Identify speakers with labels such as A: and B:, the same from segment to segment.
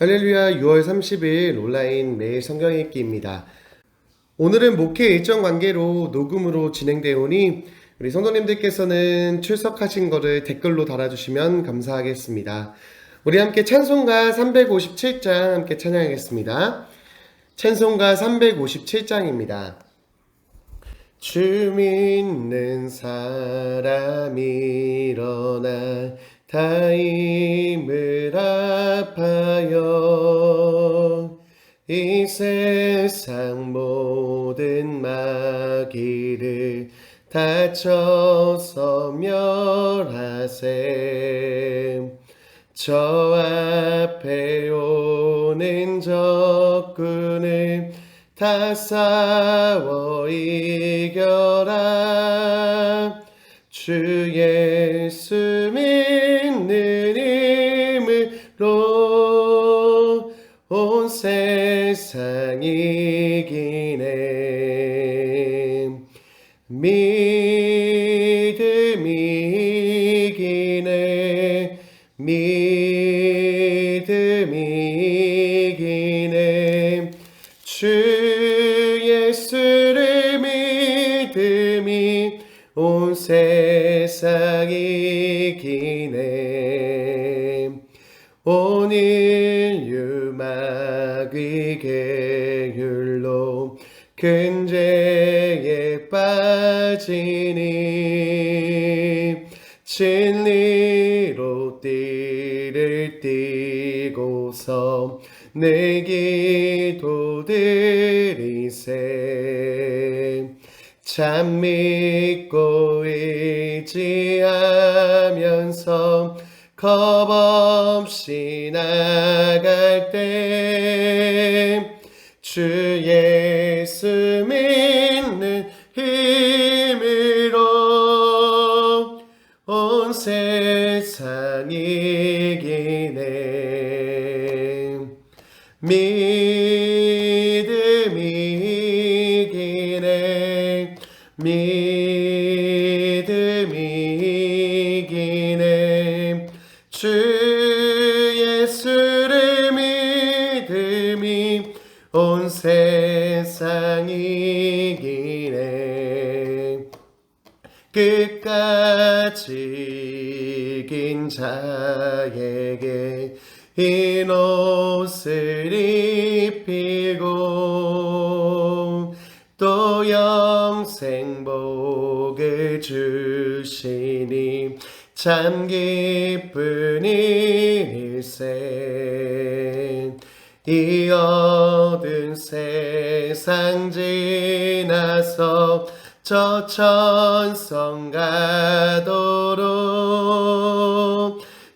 A: 할렐루야 6월 30일 온라인 매일 성경 읽기입니다. 오늘은 목회 일정 관계로 녹음으로 진행되어 오니 우리 성도님들께서는 출석하신 거를 댓글로 달아주시면 감사하겠습니다. 우리 함께 찬송가 357장 함께 찬양하겠습니다. 찬송가 357장입니다. 주 믿는 사람이 일어나 다 힘을 합하여 이 세상 모 든 마귀를 다쳐서 멸하세. 저 앞에 오는 적군을 다 싸워 이겨라. 주 예수 믿는 힘으로 온 세상 이 온 인류 마귀 계율로 근죄에 빠지니 진리로 띠를 띠고서 내 기도 드리세. 참 믿고 의지하 면서 겁없이 나갈 때 주 주 예수를 믿음이 온 세상 이기네. 끝까지 이긴 자에게 흰 옷을 입히고 또 영생 복을 주시니 참 기쁜 일세 이 얻은 세상 지나서 저 천성 가도록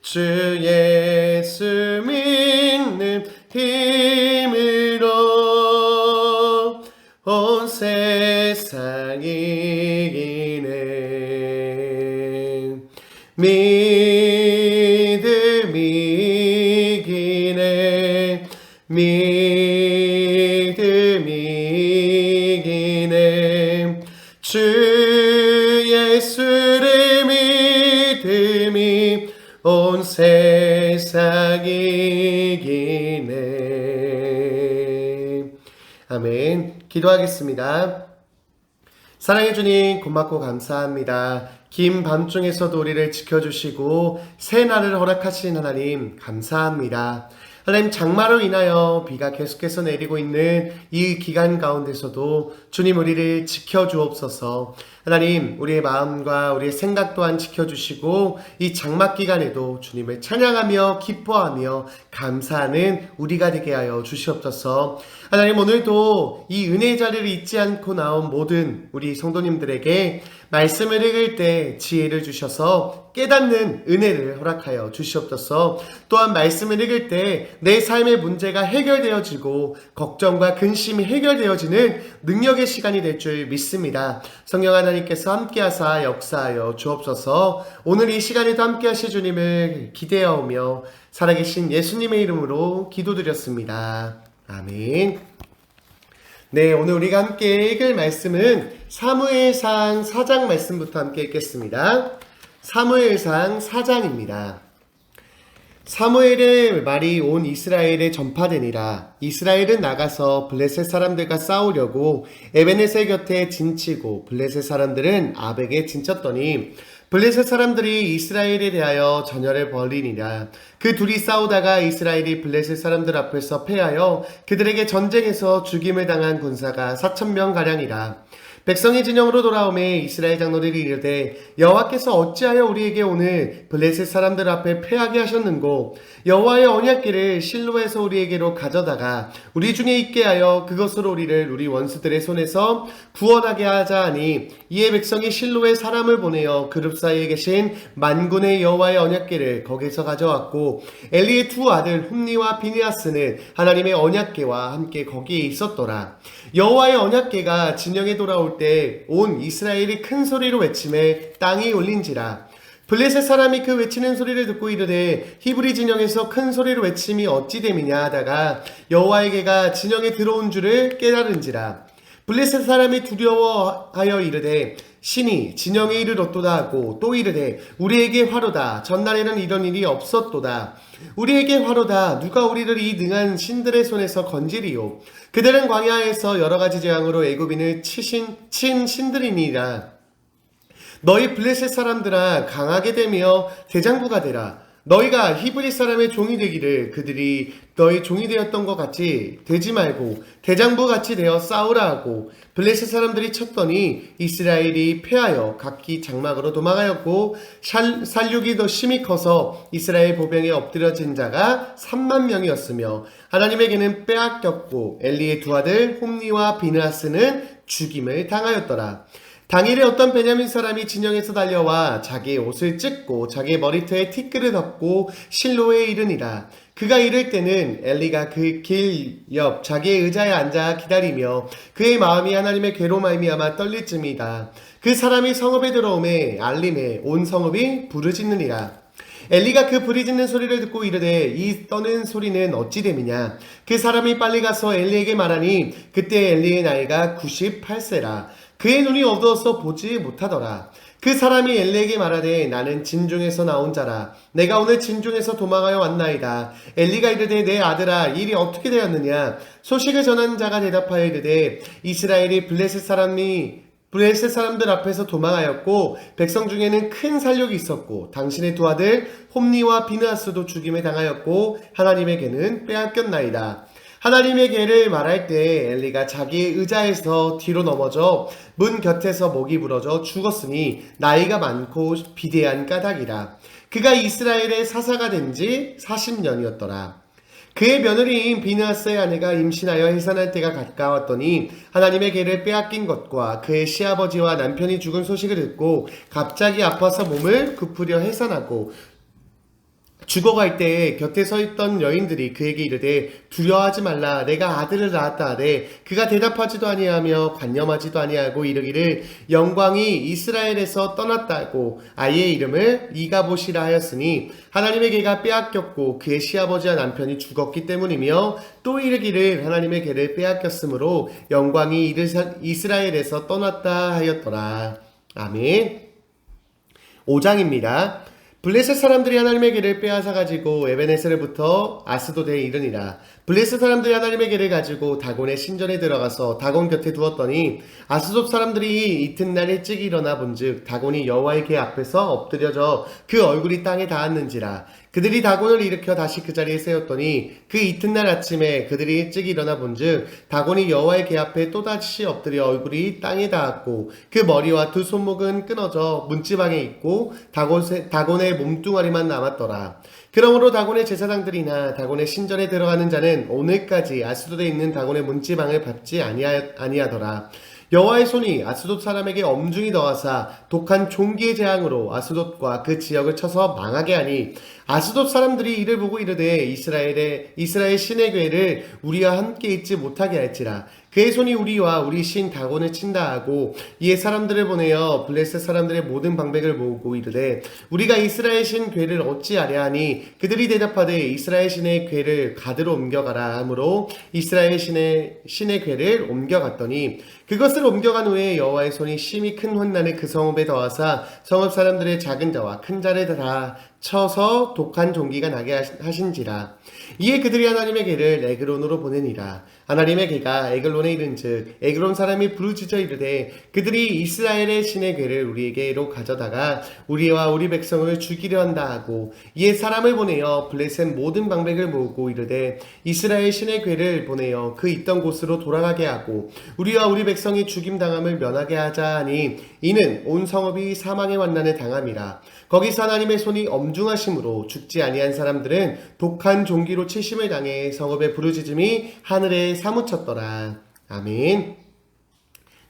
A: 주 예수 믿는 힘으로 온 세상 이기네 믿음이 이기네. 믿음이 이기네. 주 예수를 믿음이 온 세상 이기네. 아멘. 기도하겠습니다 사랑해 주님 고맙고 감사합니다. 긴 밤중에서도 우리를 지켜주시고 새 날을 허락하신 하나님 감사합니다. 하나님 장마로 인하여 비가 계속해서 내리고 있는 이 기간 가운데서도 주님 우리를 지켜주옵소서. 하나님 우리의 마음과 우리의 생각 또한 지켜주시고 이 장마 기간에도 주님을 찬양하며 기뻐하며 감사하는 우리가 되게 하여 주시옵소서. 하나님 오늘도 이 은혜의 자리를 잊지 않고 나온 모든 우리 성도님들에게 말씀을 읽을 때 지혜를 주셔서 깨닫는 은혜를 허락하여 주시옵소서. 또한 말씀을 읽을 때 내 삶의 문제가 해결되어지고 걱정과 근심이 해결되어지는 능력의 시간이 될 줄 믿습니다. 성령 하나님 하나님께서 함께하사 역사하여 주옵소서 오늘 이 시간에도 함께하실 주님을 기대하오며 살아계신 예수님의 이름으로 기도드렸습니다. 아멘. 네, 오늘 우리가 함께 읽을 말씀은 사무엘상 4장 말씀부터 함께 읽겠습니다. 사무엘상 4장입니다. 사무엘의 말이 온 이스라엘에 전파되니라. 이스라엘은 나가서 블레셋 사람들과 싸우려고 에베네셀 곁에 진치고 블레셋 사람들은 아벡에 진쳤더니 블레셋 사람들이 이스라엘에 대하여 전열을 벌이니라. 그 둘이 싸우다가 이스라엘이 블레셋 사람들 앞에서 패하여 그들에게 전쟁에서 죽임을 당한 군사가 4천 명 가량이라. 백성이 진영으로 돌아오매 이스라엘 장로들이 이르되 여호와께서 어찌하여 우리에게 오늘 블레셋 사람들 앞에 패하게 하셨는고? 여호와의 언약궤를 실로에서 우리에게로 가져다가 우리 중에 있게 하여 그것으로 우리를 우리 원수들의 손에서 구원하게 하자 하니 이에 백성이 실로에 사람을 보내어 그룹 사이에 계신 만군의 여호와의 언약궤를 거기서 가져왔고 엘리의 두 아들 훔니와 비니아스는 하나님의 언약궤와 함께 거기에 있었더라. 여호와의 언약궤가 진영에 돌아올 때 온 이스라엘이 큰 소리로 외침에 땅이 울린지라. 블레셋 사람이 그 외치는 소리를 듣고 이르되 히브리 진영에서 큰 소리로 외침이 어찌 됨이냐 하다가 여호와의 개가 진영에 들어온 줄을 깨달은지라 블레셋 사람이 두려워하여 이르되 신이 진영에 이르렀도다 하고 또 이르되 우리에게 화로다. 전날에는 이런 일이 없었도다. 우리에게 화로다. 누가 우리를 이 능한 신들의 손에서 건지리요 그들은 광야에서 여러 가지 재앙으로 애굽인을 치신 친 신들이니라. 너희 블레셋 사람들아 강하게 되며 대장부가 되라. 너희가 히브리 사람의 종이 되기를 그들이 너희 종이 되었던 것 같이 되지 말고 대장부 같이 되어 싸우라 하고 블레셋 사람들이 쳤더니 이스라엘이 패하여 각기 장막으로 도망하였고 살, 살육이 더 심히 커서 이스라엘 보병에 엎드려진 자가 3만 명이었으며 하나님에게는 빼앗겼고 엘리의 두 아들 홈니와 비느하스는 죽임을 당하였더라. 당일에 어떤 베냐민 사람이 진영에서 달려와 자기의 옷을 찢고 자기의 머리털에 티끌을 덮고 실로에 이르니라. 그가 이를 때는 엘리가 그 길 옆 자기의 의자에 앉아 기다리며 그의 마음이 하나님의 괴로 말미암아 떨릴 쯤이다. 그 사람이 성읍에 들어오매 알림에 온 성읍이 부르짖느니라. 엘리가 그 부르짖는 소리를 듣고 이르되 이 떠는 소리는 어찌 됨이냐 그 사람이 빨리 가서 엘리에게 말하니 그때 엘리의 나이가 98세라 그의 눈이 어두워서 보지 못하더라. 그 사람이 엘리에게 말하되 나는 진중에서 나온 자라. 내가 오늘 진중에서 도망하여 왔나이다. 엘리가 이르되 내 아들아 일이 어떻게 되었느냐? 소식을 전한 자가 대답하여 이르되 이스라엘이 블레셋 사람이 블레셋 사람들 앞에서 도망하였고 백성 중에는 큰 살력이 있었고 당신의 두 아들 홈니와 비느하스도 죽임에 당하였고 하나님에게는 빼앗겼나이다. 하나님의 개를 말할 때 엘리가 자기의 의자에서 뒤로 넘어져 문 곁에서 목이 부러져 죽었으니 나이가 많고 비대한 까닭이라. 그가 이스라엘의 사사가 된 지 40년이었더라. 그의 며느리인 비느하스의 아내가 임신하여 해산할 때가 가까웠더니 하나님의 개를 빼앗긴 것과 그의 시아버지와 남편이 죽은 소식을 듣고 갑자기 아파서 몸을 굽으려 해산하고 죽어갈 때에 곁에 서 있던 여인들이 그에게 이르되 두려워하지 말라. 내가 아들을 낳았다 하되 그가 대답하지도 아니하며 관념하지도 아니하고 이르기를 영광이 이스라엘에서 떠났다고 아이의 이름을 이가보시라 하였으니 하나님의 개가 빼앗겼고 그의 시아버지와 남편이 죽었기 때문이며 또 이르기를 하나님의 개를 빼앗겼으므로 영광이 이스라엘에서 떠났다 하였더라. 아멘. 5장입니다. 블레셋 사람들이 하나님의 길을 빼앗아 가지고 에베네스를부터 아스도대에 이르니라. 블레셋 사람들이 하나님의 길을 가지고 다곤의 신전에 들어가서 다곤 곁에 두었더니 아스돗 사람들이 이튿날 일찍 일어나 본즉 다곤이 여호와의 궤 앞에서 엎드려져 그 얼굴이 땅에 닿았는지라. 그들이 다곤을 일으켜 다시 그 자리에 세웠더니 그 이튿날 아침에 그들이 일찍 일어나 본즉 다곤이 여호와의 궤 앞에 또다시 엎드려 얼굴이 땅에 닿았고 그 머리와 두 손목은 끊어져 문지방에 있고 다곤의 몸뚱아리만 남았더라. 그러므로 다곤의 제사장들이나 다곤의 신전에 들어가는 자는 오늘까지 아스도에 있는 다곤의 문지방을 밟지 아니하, 아니하 더라. 여호와의 손이 아스돗 사람에게 엄중히 더하사 독한 종기의 재앙으로 아스돗과 그 지역을 쳐서 망하게 하니 아스돗 사람들이 이를 보고 이르되 이스라엘의 이스라엘 신의 괴를 우리와 함께 있지 못하게 할지라 그의 손이 우리와 우리 신 다곤을 친다 하고 이에 사람들을 보내어 블레셋 사람들의 모든 방백을 모으고 이르되 우리가 이스라엘 신 괴를 어찌하랴 하니 그들이 대답하되 이스라엘 신의 괴를 가드로 옮겨가라 하므로 이스라엘 신의 신의 괴를 옮겨갔더니 그것을 옮겨간 후에 여호와의 손이 심히 큰 환난을 그 성읍에 더하사 성읍 사람들의 작은 자와 큰 자를 다 쳐서 독한 종기가 나게 하신지라. 이에 그들이 하나님의 괴를 에그론으로 보내니라. 하나님의 괴가 에글론에 이른즉 에글론 사람이 부르짖어 이르되 그들이 이스라엘의 신의 괴를 우리에게로 가져다가 우리와 우리 백성을 죽이려 한다 하고 이에 사람을 보내어 블레셋 모든 방백을 모으고 이르되 이스라엘 신의 괴를 보내어 그 있던 곳으로 돌아가게 하고 우리와 우리 백성 이 죽임 당함을 면하게 하자 하니 이는 온 성읍이 사망의 환난을 당함이라. 거기서 하나님의 손이 엄중하심으로 죽지 아니한 사람들은 독한 종기로 치심을 당해 성읍의 부르짖음이 하늘에 사무쳤더라. 아멘.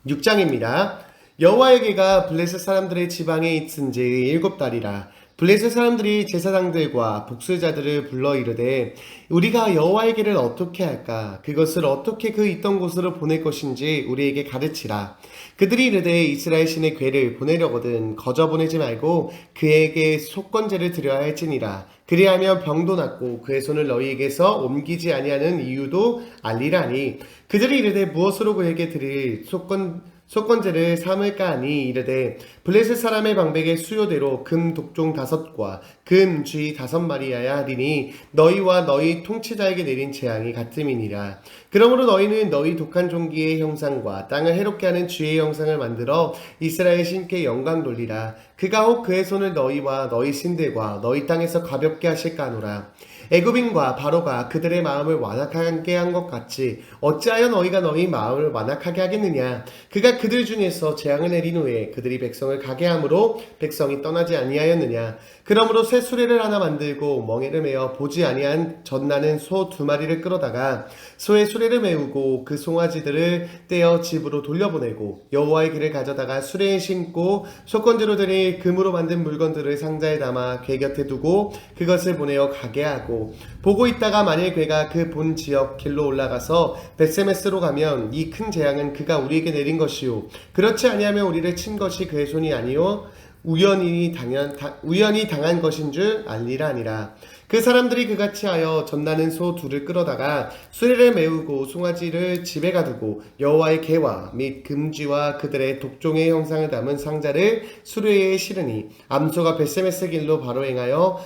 A: 6장입니다. 여호와에게가 블레셋 사람들의 지방에 있은 지 일곱 달이라 블레셋 사람들이 제사장들과 복수자들을 불러 이르되 우리가 여호와의 길을 어떻게 할까? 그것을 어떻게 그 있던 곳으로 보낼 것인지 우리에게 가르치라. 그들이 이르되 이스라엘 신의 괴를 보내려거든 거저 보내지 말고 그에게 속건제를 드려야 할지니라. 그리하면 병도 낫고 그의 손을 너희에게서 옮기지 아니하는 이유도 알리라니. 그들이 이르되 무엇으로 그에게 드릴 속건 속건제를 삼을까 하니 이르되 블레셋 사람의 방백의 수요대로 금 독종 다섯과 금 쥐 다섯 마리여야 하리니 너희와 너희 통치자에게 내린 재앙이 같음이니라. 그러므로 너희는 너희 독한 종기의 형상과 땅을 해롭게 하는 쥐의 형상을 만들어 이스라엘 신께 영광 돌리라. 그가 혹 그의 손을 너희와 너희 신들과 너희 땅에서 가볍게 하실까 하노라 애굽인과 바로가 그들의 마음을 완악하게 한 것 같이 어찌하여 너희가 너희 마음을 완악하게 하겠느냐? 그가 그들 중에서 재앙을 내린 후에 그들이 백성을 가게 함으로 백성이 떠나지 아니하였느냐? 그러므로 새 수레를 하나 만들고 멍에를 메어 보지 아니한 젖나는 소 두 마리를 끌어다가 소의 수레를 메우고 그 송아지들을 떼어 집으로 돌려보내고 여호와의 길을 가져다가 수레에 심고 속건제로 드릴 금으로 만든 물건들을 상자에 담아 괴 곁에 두고 그것을 보내어 가게 하고 보고 있다가 만일 괴가 그 본 지역 길로 올라가서 베세메스로 가면 이 큰 재앙은 그가 우리에게 내린 것이요. 그렇지 아니하면 우리를 친 것이 그의 손이 아니요. 우연히 당연 다, 우연히 당한 것인 줄 알리라 아니라. 그 사람들이 그같이 하여 전나는 소 둘을 끌어다가 수레를 메우고 송아지를 집에 가두고 여호와의 개와 및 금쥐와 그들의 독종의 형상을 담은 상자를 수레에 실으니 암소가 베세메스 길로 바로 행하여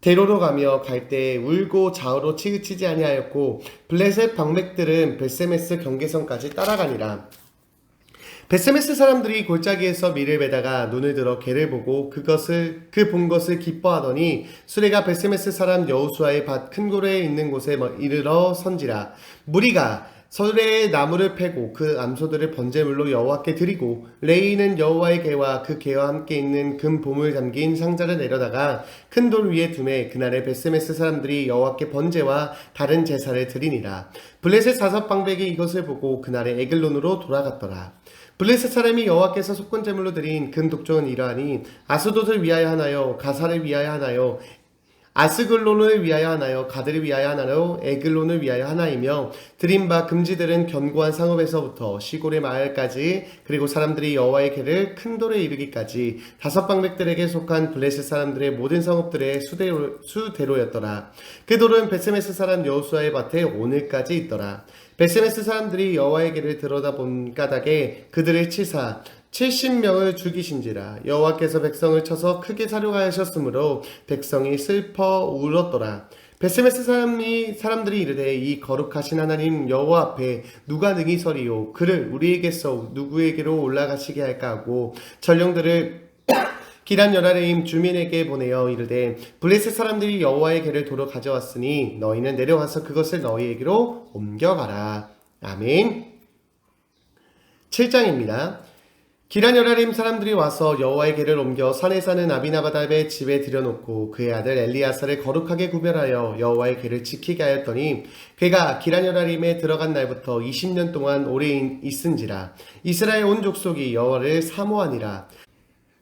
A: 대로로 가며 갈때 울고 좌우로 치우치지 아니하였고 블레셋 방백들은 베세메스 경계선까지 따라가니라. 베세메스 사람들이 골짜기에서 밀을 베다가 눈을 들어 개를 보고 그것을 그 본 것을 기뻐하더니 수레가 베세메스 사람 여우수아의 밭 큰 고래에 있는 곳에 뭐 이르러 선지라 무리가 서래에 나무를 패고 그 암소들을 번제물로 여호와께 드리고 레이는 여호와의 개와 그 개와 함께 있는 금 보물 담긴 상자를 내려다가 큰 돌 위에 두매 그날에 베스메스 사람들이 여호와께 번제와 다른 제사를 드리니라. 블레셋 사섭 방백이 이것을 보고 그날에 에글론으로 돌아갔더라. 블레셋 사람이 여호와께서 속건제물로 드린 금 독종은 이러하니 아스돗을 위하여 하나요? 가사를 위하여 하나요 아스글론을 위하여 하나요? 가드를 위하여 하나요? 에글론을 위하여 하나이며 드린 바 금지들은 견고한 상업에서부터 시골의 마을까지 그리고 사람들이 여호와의 개를 큰 돌에 이르기까지 다섯 방백들에게 속한 블레셋 사람들의 모든 성읍들의 수대로, 수대로였더라. 그 돌은 베세메스 사람 여호수아의 밭에 오늘까지 있더라. 베세메스 사람들이 여호와의 개를 들여다본 까닭에 그들을 치사 70명을 죽이신지라 여호와께서 백성을 쳐서 크게 사륙하셨으므로 백성이 슬퍼 울었더라. 베스메스 사람이 사람들이 이르되 이 거룩하신 하나님 여호와 앞에 누가 능히 서리요 그를 우리에게서 누구에게로 올라가시게 할까 하고 전령들을 기란 열아레임 주민에게 보내어 이르되 블레셋 사람들이 여호와의 개를 도로 가져왔으니 너희는 내려와서 그것을 너희에게로 옮겨가라. 아멘. 7장입니다. 기란 여라림 사람들이 와서 여호와의 개를 옮겨 산에 사는 아비나바답의 집에 들여놓고 그의 아들 엘리아사를 거룩하게 구별하여 여호와의 개를 지키게 하였더니 그가 기란 여라림에 들어간 날부터 20년 동안 오래 있은지라 이스라엘 온 족속이 여호와를 사모하니라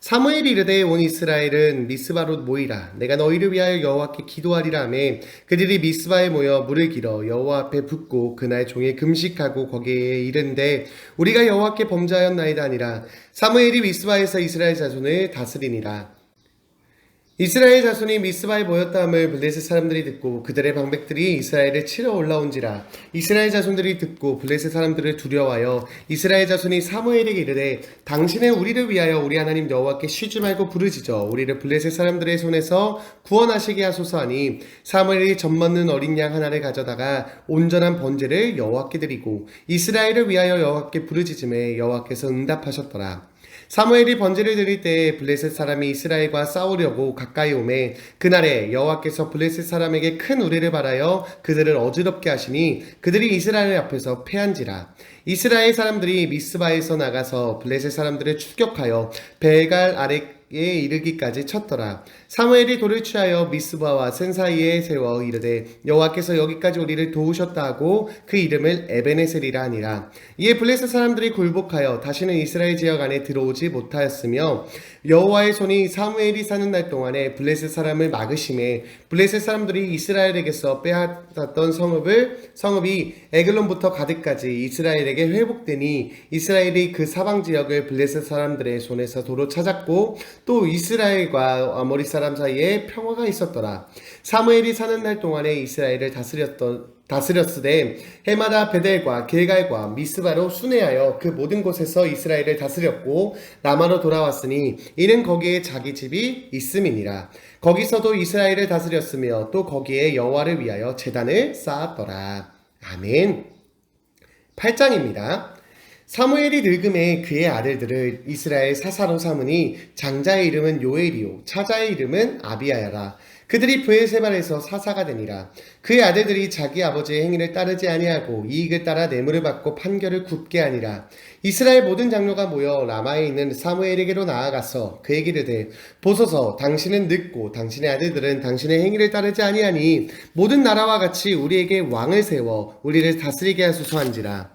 A: 사무엘이 이르되 온 이스라엘은 미스바로 모이라. 내가 너희를 위하여 여호와께 기도하리라 하매. 그들이 미스바에 모여 물을 길어 여호와 앞에 붓고 그날 종일 금식하고 거기에 이른데 우리가 여호와께 범죄하였나이다 아니라. 사무엘이 미스바에서 이스라엘 자손을 다스리니라 이스라엘 자손이 미스바에 모였다함을 블레셋 사람들이 듣고 그들의 방백들이 이스라엘을 치러 올라온지라 이스라엘 자손들이 듣고 블레셋 사람들을 두려워하여 이스라엘 자손이 사무엘에게 이르되 당신은 우리를 위하여 우리 하나님 여호와께 쉬지 말고 부르짖어. 우리를 블레셋 사람들의 손에서 구원하시게 하소서 하니 사무엘이 젖먹는 어린 양 하나를 가져다가 온전한 번제를 여호와께 드리고 이스라엘을 위하여 여호와께 부르짖음에 여호와께서 응답하셨더라 사무엘이 번제를 드릴 때 블레셋 사람이 이스라엘과 싸우려고 가까이 오매 그날에 여호와께서 블레셋 사람에게 큰 우레를 발하여 그들을 어지럽게 하시니 그들이 이스라엘 앞에서 패한지라 이스라엘 사람들이 미스바에서 나가서 블레셋 사람들을 추격하여 베갈 아래 에 이르기까지 쳤더라. 사무엘이 돌을 취하여 미스바와 센 사이에 세워 이르되 여호와께서 여기까지 우리를 도우셨다 하고 그 이름을 에베네셀이라 하니라. 이에 블레셋 사람들이 굴복하여 다시는 이스라엘 지역 안에 들어오지 못하였으며 여호와의 손이 사무엘이 사는 날 동안에 블레셋 사람을 막으심에 블레셋 사람들이 이스라엘에게서 빼앗았던 성읍을 성읍이 에글론부터 가드까지 이스라엘에게 회복되니 이스라엘이 그 사방 지역을 블레셋 사람들의 손에서 도로 찾았고 또 이스라엘과 아모리 사람 사이에 평화가 있었더라. 사무엘이 사는 날 동안에 이스라엘을 다스렸던 다스렸으되 해마다 베델과 길갈과 미스바로 순회하여 그 모든 곳에서 이스라엘을 다스렸고 남아로 돌아왔으니 이는 거기에 자기 집이 있음이니라. 거기서도 이스라엘을 다스렸으며 또 거기에 여호와를 위하여 제단을 쌓았더라. 아멘. 8장입니다. 사무엘이 늙음에 그의 아들들을 이스라엘 사사로 삼으니 장자의 이름은 요엘이요 차자의 이름은 아비아야라. 그들이 브에세발에서 사사가 되니라. 그의 아들들이 자기 아버지의 행위를 따르지 아니하고 이익을 따라 뇌물을 받고 판결을 굽게 하니라. 이스라엘 모든 장로가 모여 라마에 있는 사무엘에게로 나아가서 그에게 이르되 보소서 당신은 늙고 당신의 아들들은 당신의 행위를 따르지 아니하니 모든 나라와 같이 우리에게 왕을 세워 우리를 다스리게 하소서 한지라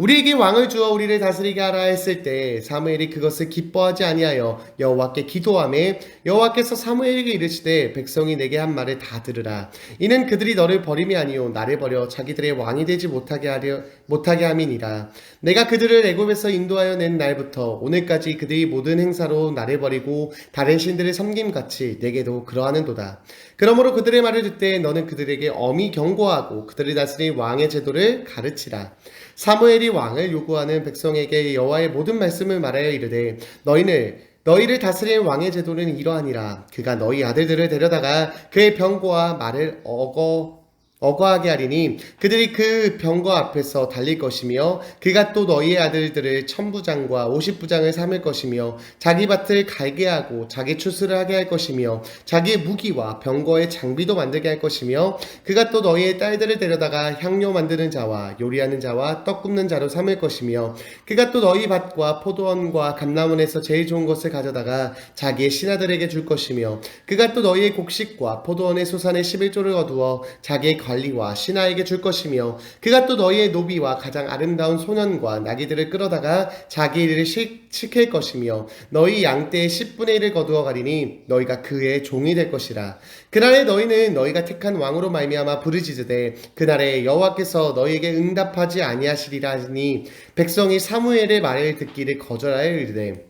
A: 우리에게 왕을 주어 우리를 다스리게 하라 했을 때 사무엘이 그것을 기뻐하지 아니하여 여호와께 기도하매 여호와께서 사무엘에게 이르시되 백성이 내게 한 말을 다 들으라. 이는 그들이 너를 버림이 아니요 나를 버려 자기들의 왕이 되지 못하게 하려 못하게 함이니라. 내가 그들을 애굽에서 인도하여 낸 날부터 오늘까지 그들이 모든 행사로 나를 버리고 다른 신들을 섬김 같이 내게도 그러하는도다. 그러므로 그들의 말을 듣되 너는 그들에게 엄히 경고하고 그들을 다스린 왕의 제도를 가르치라 사무엘이 왕을 요구하는 백성에게 여호와의 모든 말씀을 말하여 이르되 너희는 너희를 다스릴 왕의 제도는 이러하니라. 그가 너희 아들들을 데려다가 그의 병고와 말을 어거 어거하게 하리니 그들이 그 병거 앞에서 달릴 것이며 그가 또 너희의 아들들을 천부장과 오십부장을 삼을 것이며 자기 밭을 갈게 하고 자기 추수를 하게 할 것이며 자기의 무기와 병거의 장비도 만들게 할 것이며 그가 또 너희의 딸들을 데려다가 향료 만드는 자와 요리하는 자와 떡 굽는 자로 삼을 것이며 그가 또 너희 밭과 포도원과 감나문에서 제일 좋은 것을 가져다가 자기의 신하들에게 줄 것이며 그가 또 너희의 곡식과 포도원의 소산의 11조를 거두어 자기의 관리와 신하에게 줄 것이며 그가 또 너희의 노비와 가장 아름다운 소년과 나귀들을 끌어다가 자기 일을 시, 시킬 것이며 너희 양떼의 10분의 1을 거두어 가리니 너희가 그의 종이 될 것이라. 그날에 너희는 너희가 택한 왕으로 말미암아 부르짖으되 그날에 여호와께서 너희에게 응답하지 아니하시리라 하니. 백성이 사무엘의 말을 듣기를 거절하여 이르되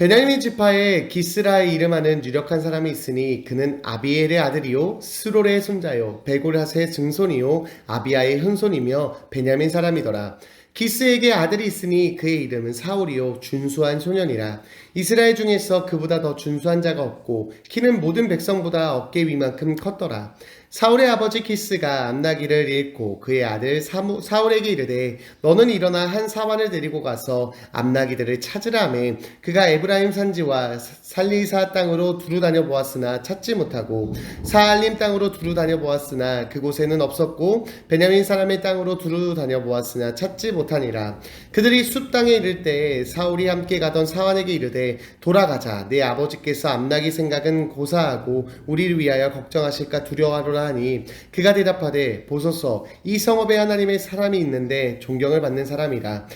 A: 베냐민 지파에 기스라의 이름하는 유력한 사람이 있으니 그는 아비엘의 아들이요 스롤의 손자요 베골하스의 증손이요 아비아의 흔손이며 베냐민 사람이더라. 기스에게 아들이 있으니 그의 이름은 사울이요 준수한 소년이라 이스라엘 중에서 그보다 더 준수한 자가 없고 키는 모든 백성보다 어깨 위만큼 컸더라 사울의 아버지 키스가 암나기를 잃고 그의 아들 사무, 사울에게 이르되 너는 일어나 한 사환을 데리고 가서 암나기들을 찾으라 하매. 그가 에브라임 산지와 살리사 땅으로 두루 다녀 보았으나 찾지 못하고 사알림 땅으로 두루 다녀 보았으나 그곳에는 없었고 베냐민 사람의 땅으로 두루 다녀 보았으나 찾지 못하니라. 그들이 숲 땅에 이를 때 사울이 함께 가던 사환에게 이르되 돌아가자. 내 아버지께서 암나기 생각은 고사하고 우리를 위하여 걱정하실까 두려워하노라 하니 그가 대답하되 보소서 이 성읍에 하나님의 사람이 있는데 존경을 받는 사람이라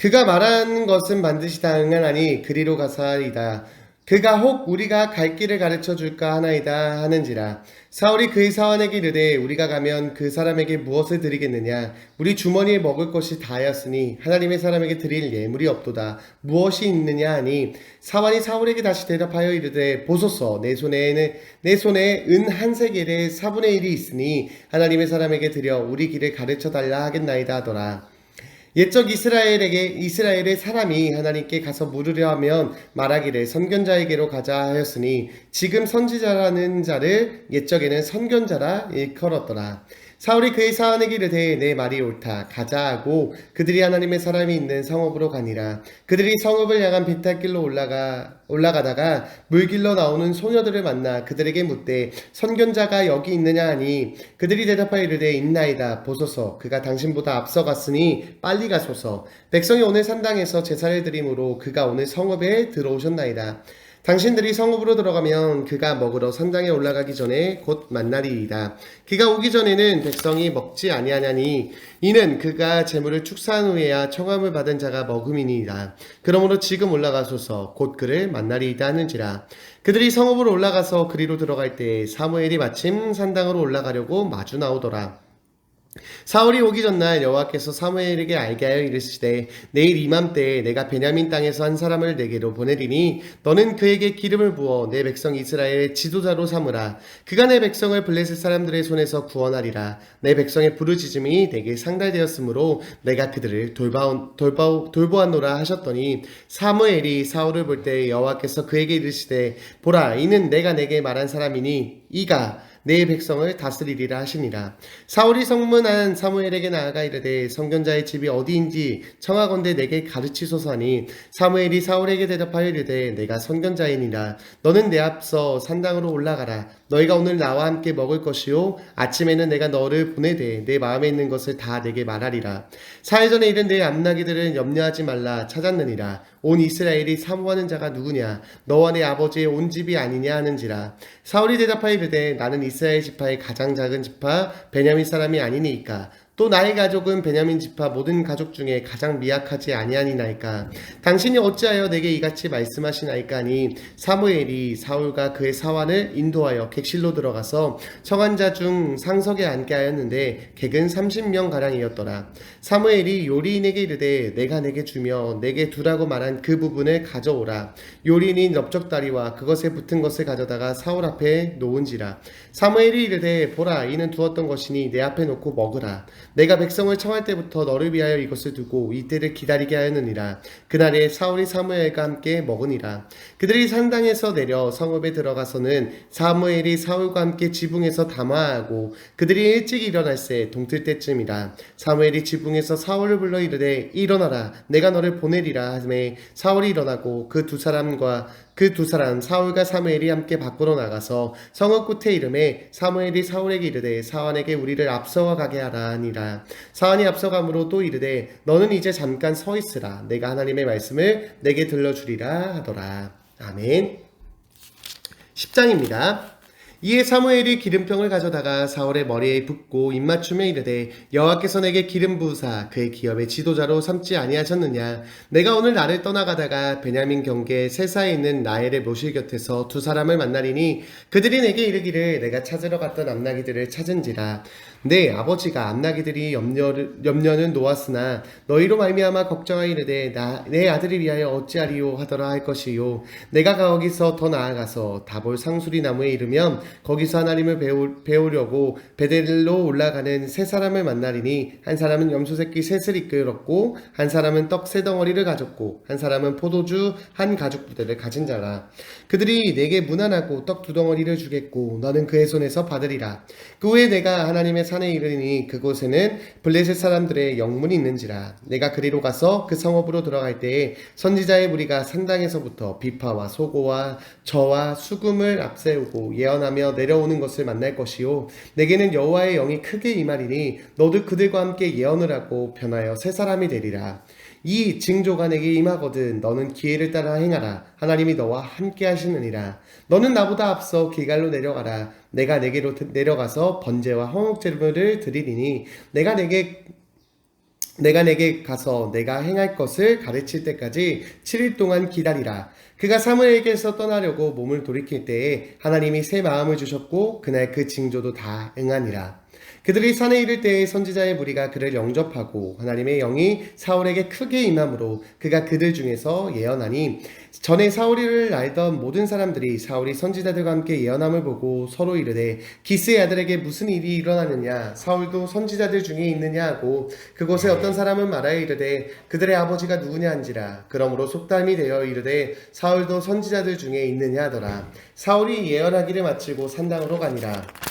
A: 그가 말하는 것은 반드시 다 응하나니 그리로 가사이다. 그가 혹 우리가 갈 길을 가르쳐 줄까 하나이다 하는지라. 사울이 그의 사원에게 이르되 우리가 가면 그 사람에게 무엇을 드리겠느냐? 우리 주머니에 먹을 것이 다하였으니 하나님의 사람에게 드릴 예물이 없도다. 무엇이 있느냐 하니 사원이 사울에게 다시 대답하여 이르되 보소서 내 손에는 내 손에 은 한 세겔의 사분의 일이 있으니 하나님의 사람에게 드려 우리 길을 가르쳐 달라 하겠나이다 하더라. 옛적 이스라엘에게 이스라엘의 사람이 하나님께 가서 물으려 하면 말하기를 선견자에게로 가자 하였으니 지금 선지자라는 자를 옛적에는 선견자라 일컬었더라. 사울이 그의 사원에게 이르되 내 말이 옳다. 가자 하고 그들이 하나님의 사람이 있는 성읍으로 가니라. 그들이 성읍을 향한 비탈길로 올라가 올라가다가 물길로 나오는 소녀들을 만나 그들에게 묻되 선견자가 여기 있느냐 하니 그들이 대답하여 이르되 있나이다. 보소서. 그가 당신보다 앞서갔으니 빨리 가소서. 백성이 오늘 산당에서 제사를 드림으로 그가 오늘 성읍에 들어오셨나이다 당신들이 성읍으로 들어가면 그가 먹으러 산당에 올라가기 전에 곧 만나리이다. 그가 오기 전에는 백성이 먹지 아니하냐니 이는 그가 재물을 축사한 후에야 청함을 받은 자가 먹음이니이다. 그러므로 지금 올라가소서 곧 그를 만나리이다 하는지라. 그들이 성읍으로 올라가서 그리로 들어갈 때 사무엘이 마침 산당으로 올라가려고 마주 나오더라. 사울이 오기 전날 여호와께서 사무엘에게 알게 하여 이르시되 내일 이맘때에 내가 베냐민 땅에서 한 사람을 내게로 보내리니 너는 그에게 기름을 부어 내 백성 이스라엘의 지도자로 삼으라. 그가 내 백성을 블레셋 사람들의 손에서 구원하리라. 내 백성의 부르짖음이 내게 상달되었으므로 내가 그들을 돌봐 돌봐 돌보았노라 하셨더니 사무엘이 사울을 볼 때 여호와께서 그에게 이르시되 보라 이는 내가 내게 말한 사람이니 이가 내 백성을 다스리리라 하시니라. 사울이 성문한 사무엘에게 나아가 이르되 성견자의 집이 어디인지 청하건대 내게 가르치소서니 사무엘이 사울에게 대답하여 이르되 내가 선견자이니라. 너는 내 앞서 산당으로 올라가라. 너희가 오늘 나와 함께 먹을 것이요 아침에는 내가 너를 보내되 내 마음에 있는 것을 다 내게 말하리라. 사흘 전에 이른 내 암나기들은 염려하지 말라 찾았느니라. 온 이스라엘이 사모하는 자가 누구냐? 너와 내 아버지의 온 집이 아니냐 하는지라. 사울이 대답하여 이르되 나는 이스라엘 지파의 가장 작은 지파 베냐민 사람이 아니니까 또 나의 가족은 베냐민 지파 모든 가족 중에 가장 미약하지 아니하니나이까. 당신이 어찌하여 내게 이같이 말씀하시나이까 하니. 사무엘이 사울과 그의 사환을 인도하여 객실로 들어가서 청한 자 중 상석에 앉게 하였는데 객은 30명 가량이었더라. 사무엘이 요리인에게 이르되 내가 내게 주며 내게 두라고 말한 그 부분을 가져오라. 요리인이 넓적다리와 그것에 붙은 것을 가져다가 사울 앞에 놓은지라. 사무엘이 이르되 보라 이는 두었던 것이니 내 앞에 놓고 먹으라 내가 백성을 청할 때부터 너를 위하여 이것을 두고 이때를 기다리게 하였느니라. 그날에 사울이 사무엘과 함께 먹으니라. 그들이 산당에서 내려 성읍에 들어가서는 사무엘이 사울과 함께 지붕에서 담화하고 그들이 일찍 일어날새 동틀 때쯤이라. 사무엘이 지붕에서 사울을 불러 이르되 일어나라 내가 너를 보내리라 하매 사울이 일어나고 그 두 사람과 그 두 사람 사울과 사무엘이 함께 밖으로 나가서 성읍 끝에 이름에 사무엘이 사울에게 이르되 사환에게 우리를 앞서가 가게 하라 하니라. 사환이 앞서감으로 또 이르되 너는 이제 잠깐 서 있으라. 내가 하나님의 말씀을 내게 들려주리라 하더라. 아멘. 10장입니다 이에 사무엘이 기름병을 가져다가 사울의 머리에 붓고 입맞춤에 이르되 여호와께서 내게 기름 부으사 그의 기업의 지도자로 삼지 아니하셨느냐? 내가 오늘 나를 떠나가다가 베냐민 경계 세사에 있는 나엘의 모실 곁에서 두 사람을 만나리니 그들이 내게 이르기를 내가 찾으러 갔던 암나기들을 찾은지라 내 아버지가 암나기들이 염려를, 염려는 놓았으나 너희로 말미암아 걱정하이르되 나, 내 아들을 위하여 어찌하리요 하더라 할 것이요. 내가 거기서 더 나아가서 다볼 상수리 나무에 이르면 거기서 하나님을 배우, 배우려고 베델로 올라가는 세 사람을 만나리니 한 사람은 염소 새끼 셋을 이끌었고 한 사람은 떡 세 덩어리를 가졌고 한 사람은 포도주 한 가죽 부대를 가진 자라. 그들이 내게 무난하고 떡 두 덩어리를 주겠고 너는 그의 손에서 받으리라. 그 후에 내가 하나님의 산에 이르니 그곳에는 블레셋 사람들의 영문이 있는지라. 내가 그리로 가서 그 성읍으로 들어갈 때에 선지자의 무리가 산당에서부터 비파와 소고와 저와 수금을 앞세우고 예언하며 내려오는 것을 만날 것이요. 내게는 여호와의 영이 크게 임하리니 너도 그들과 함께 예언을 하고 변하여 새 사람이 되리라. 이 징조가 내게 임하거든 너는 기회를 따라 행하라. 하나님이 너와 함께 하시느니라. 너는 나보다 앞서 길갈로 내려가라 내가 내게로 내려가서 번제와 화목제물을 드리리니 내가 내게 내가 내게 가서 내가 행할 것을 가르칠 때까지 7일 동안 기다리라. 그가 사무엘에게서 떠나려고 몸을 돌이킬 때에 하나님이 새 마음을 주셨고 그날 그 징조도 다 응하니라. 그들이 산에 이를 때에 선지자의 무리가 그를 영접하고 하나님의 영이 사울에게 크게 임함으로 그가 그들 중에서 예언하니 전에 사울이를 알던 모든 사람들이 사울이 선지자들과 함께 예언함을 보고 서로 이르되 기스의 아들에게 무슨 일이 일어나느냐? 사울도 선지자들 중에 있느냐? 하고 그곳에 어떤 사람은 말하여 이르되 그들의 아버지가 누구냐 한지라. 그러므로 속담이 되어 이르되 사울도 선지자들 중에 있느냐 하더라. 사울이 예언하기를 마치고 산당으로 가니라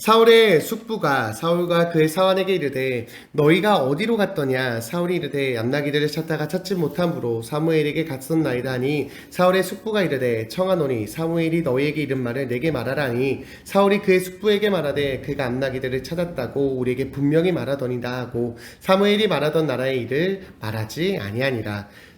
A: 사울의 숙부가 사울과 그의 사환에게 이르되 너희가 어디로 갔더냐? 사울이 이르되 얌나기들을 찾다가 찾지 못함으로 사무엘에게 갔었나이다. 하니 사울의 숙부가 이르되 청하노니 사무엘이 너희에게 이른 말을 내게 말하라니. 사울이 그의 숙부에게 말하되 그가 암나기들을 찾았다고 우리에게 분명히 말하더니다. 하고 사무엘이 말하던 나라의 일을 말하지 아니하니라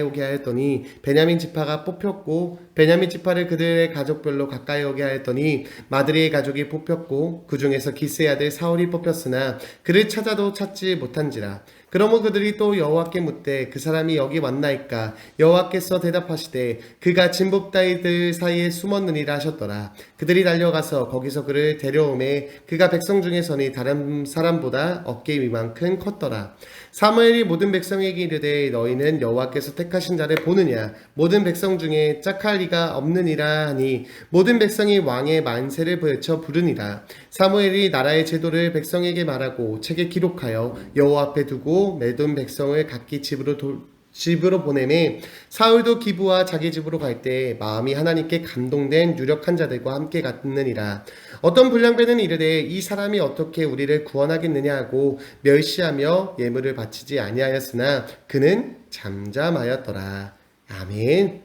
A: 오게 하였더니 베냐민 지파가 뽑혔고 베냐민 지파를 그들의 가족별로 가까이 오게 하였더니 마드리의 가족이 뽑혔고 그 중에서 기스의 아들 사울이 뽑혔으나 그를 찾아도 찾지 못한지라. 그러므로 그들이 또 여호와께 묻되 그 사람이 여기 왔나이까? 여호와께서 대답하시되 그가 진복다이들 사이에 숨었느니라 하셨더라. 그들이 달려가서 거기서 그를 데려오매 그가 백성 중에서니 다른 사람보다 어깨 위만큼 컸더라 사무엘이 모든 백성에게 이르되 너희는 여호와께서 택하신 자를 보느냐? 모든 백성 중에 짝할 리가 없느니라 하니 모든 백성이 왕의 만세를 외쳐 부르니라. 사무엘이 나라의 제도를 백성에게 말하고 책에 기록하여 여호와 앞에 두고 매둔 백성을 각기 집으로 돌 집으로 보내매 사울도 기부와 자기 집으로 갈 때 마음이 하나님께 감동된 유력한 자들과 함께 갔느니라. 어떤 불량배는 이르되 이 사람이 어떻게 우리를 구원하겠느냐 하고 멸시하며 예물을 바치지 아니하였으나 그는 잠잠하였더라. 아멘.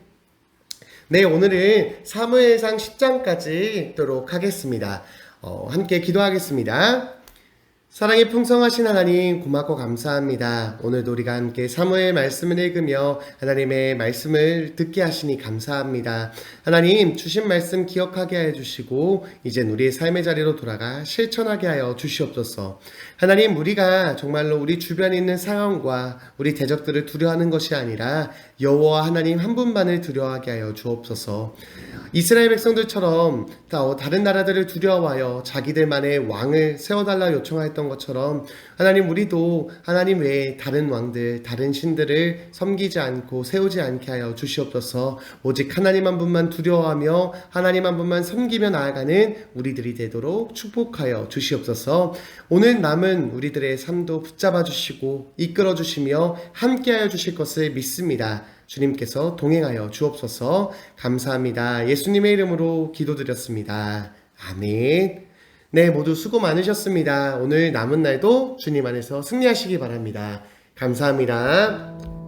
A: 네 오늘은 사무엘상 10장까지 읽도록 하겠습니다. 어, 함께 기도하겠습니다 사랑이 풍성하신 하나님 고맙고 감사합니다. 오늘도 우리가 함께 사무엘 말씀을 읽으며 하나님의 말씀을 듣게 하시니 감사합니다. 하나님 주신 말씀 기억하게 하여 주시고 이젠 우리의 삶의 자리로 돌아가 실천하게 하여 주시옵소서. 하나님 우리가 정말로 우리 주변에 있는 상황과 우리 대적들을 두려워하는 것이 아니라 여호와 하나님 한 분만을 두려워하게 하여 주옵소서. 이스라엘 백성들처럼 다른 나라들을 두려워하여 자기들만의 왕을 세워달라 요청하였던 것처럼 하나님 우리도 하나님 외에 다른 왕들, 다른 신들을 섬기지 않고 세우지 않게 하여 주시옵소서. 오직 하나님 한 분만 두려워하며 하나님 한 분만 섬기며 나아가는 우리들이 되도록 축복하여 주시옵소서. 오늘 남은 우리들의 삶도 붙잡아 주시고 이끌어 주시며 함께하여 주실 것을 믿습니다. 주님께서 동행하여 주옵소서 감사합니다. 예수님의 이름으로 기도드렸습니다. 아멘. 네, 모두 수고 많으셨습니다. 오늘 남은 날도 주님 안에서 승리하시기 바랍니다. 감사합니다.